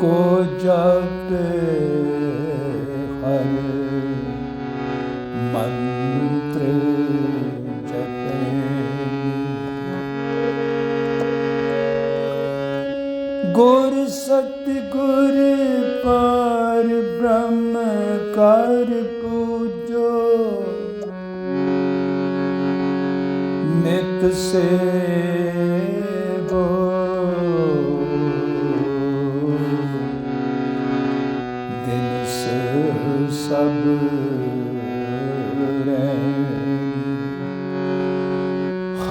ਕੋ ਜਪਤ ਹਰ ਮੰਤਰ ਜਪੈ। ਗੁਰ ਸਤ ਗੁਰ ਪਰ ਬ੍ਰਹਮ ਕਰ ਪੂਜੋ। ਨਿਤ ਸੇ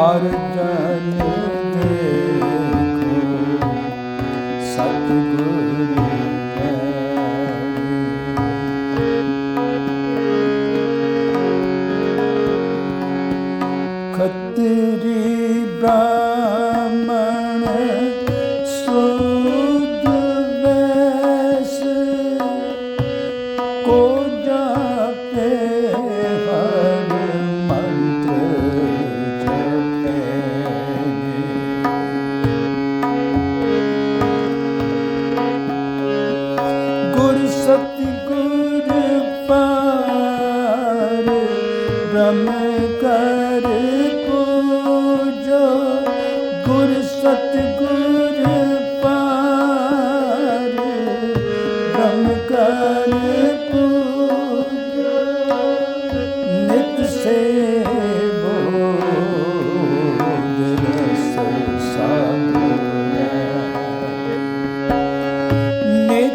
ਹਰ ਜਨ ਦੇਖੋ ਸਤਿਗੁਰ ਖਤਰੀ ਬ੍ਰਾ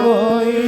Oi.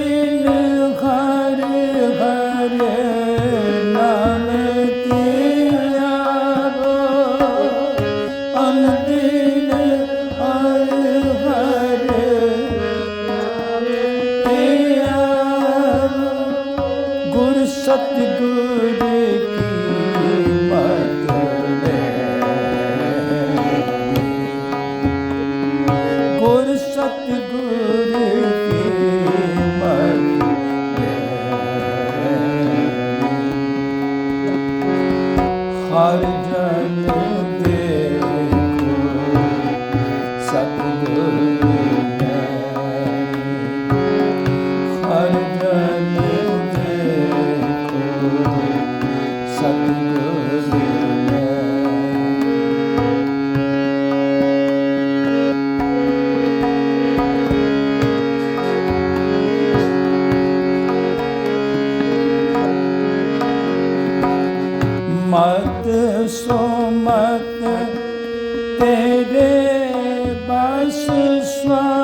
ਸਤਿਗੁਰ ਗੁਰ ਸਤਿਗੁਰ ਹਰ ਜਨ Kadere başı sual.